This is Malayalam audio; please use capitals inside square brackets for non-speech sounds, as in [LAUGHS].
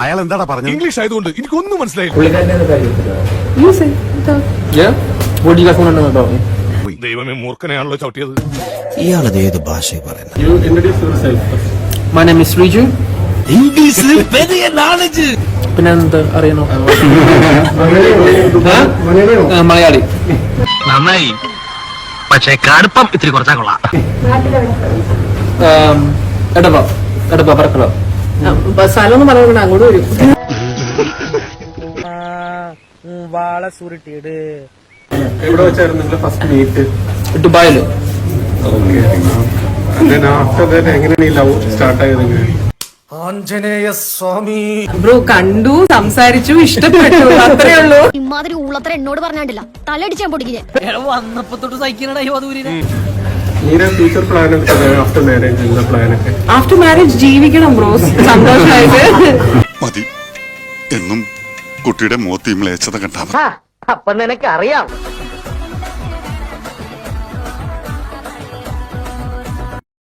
അയാൾ എന്താടാ പറഞ്ഞത്? ഇംഗ്ലീഷ് ആയതുകൊണ്ട് എനിക്കൊന്നും me? ദൈവമേ മൂർഖനെയാണല്ലോ ചവിട്ടിയത്. ഇയാളത് ഏത് ഭാഷ പറയുന്നത്? You introduce yourself My name is Riju. ഇംഗ്ലീഷിൽ വലിയ നോളജ് പിന്നെ എന്ത് അറിയണോ [LAUGHS] ആ, മലയാളി. നന്നായി. പക്ഷേ കടുപ്പം ഇത്തിരി കുറച്ചാ കൊള്ളാം. ദുബായിലോ എടപ്പ എടപ്പ പറക്കല സ്ഥലം അങ്ങോട്ട് വരും. എവിടെ വെച്ചായിരുന്നു നിങ്ങളുടെ ഫസ്റ്റ് മീറ്റ് ദുബായിൽ. ഓക്കെ ആഫ്റ്റർ ദാറ്റ് എങ്ങനെയാണ് ഈ ലവ് സ്റ്റാർട്ട് ആയത് ബ്രോ കണ്ടു സംസാരിച്ചു ഇഷ്ടപ്പെട്ടു. അത്രേ ഉള്ളൂ. ഇമാതിരി ഉള്ളത്ര എന്നോട് പറഞ്ഞാണ്ടില്ല. തലയടിച്ചാൻ പൊടിക്കില്ലേ നീരെ ഫ്യൂച്ചർ പ്ലാൻ ആഫ്റ്റർ മാരേജ് പ്ലാനൊക്കെ ആഫ്റ്റർ മാരേജ് ജീവിക്കണം ബ്രോ. സന്തോഷമായിട്ട്. മതി. എന്നും കുട്ടിയുടെ മുഖത്ത് ഈ മ്ലേച്ഛത കണ്ടാ അപ്പൊ നിനക്ക് അറിയാം